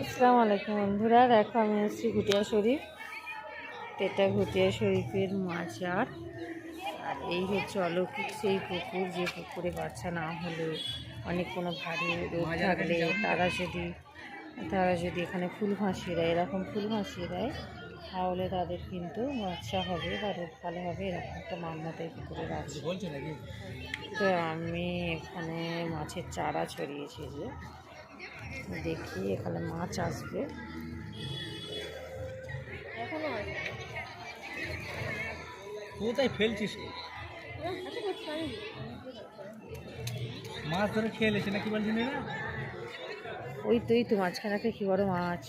আসসালামু আলাইকুম বন্ধুরা দেখো আমি এসেছি ঘুটিয়া শরীফ। এটা ঘুটিয়া শরীফের মাজার। আর এই হচ্ছে অলৌকিক সেই পুকুর যে পুকুরে বাচ্চা না হলে অনেক কোনো ভারী রোগ থাকলে তারা যদি তারা যদি এখানে ফুল ভাসিয়ে দেয় এরকম ফুল ভাসিয়ে দেয় তাহলে তাদের কিন্তু বাচ্চা হবে বা রোগ ভালো হবে এরকম একটা এই পুকুরে আছে বলছে তো আমি এখানে মাছের চারা ছড়িয়েছি যে দেখি এখানে মাছ আসবে। কোথায় ফেলছিস? মাছ ধরে খেয়ে লেছে নাকি বলছি না ওই তো এই তো একটা কি বড় মাছ।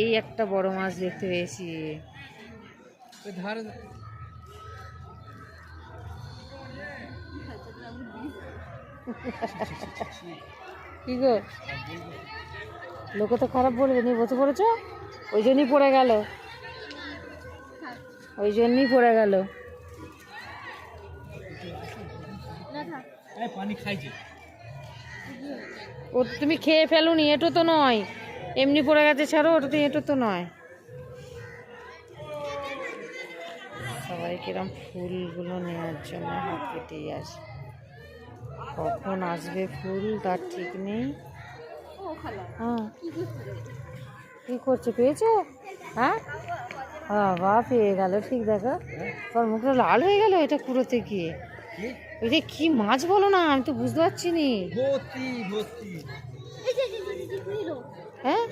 এই একটা বড় মাছ দেখতে পেয়েছি। কি গো? লোকে তো খারাপ বলবে নি বসে পড়েছ? ওই জন্যই পড়ে গেল। ওই জন্যই পড়ে গেল। পানি খাইছে। ও তুমি খেয়ে ফেলুনি এটো তো নয়। এমনি পড়ে গেছে ছাড়ো ওটা তো এটো তো নয় সবাই কিরম ফুলগুলো নেওয়ার জন্য হাত কেটেই আসে কখন আসবে ফুল তার ঠিক নেই হ্যাঁ কি করছ পেয়েছ হ্যাঁ বাবা পেয়ে গেল ঠিক দেখো তোর মুখটা লাল হয়ে গেল এটা কুড়োতে গিয়ে কি এটা কি মাছ বলো না আমি তো বুঝতে পারছি নি হ্যাঁ?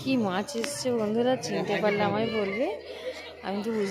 কি মাছ এসছে বন্ধুরা চিনতে পারলে আমায় বলবে। আমি তো বুঝতে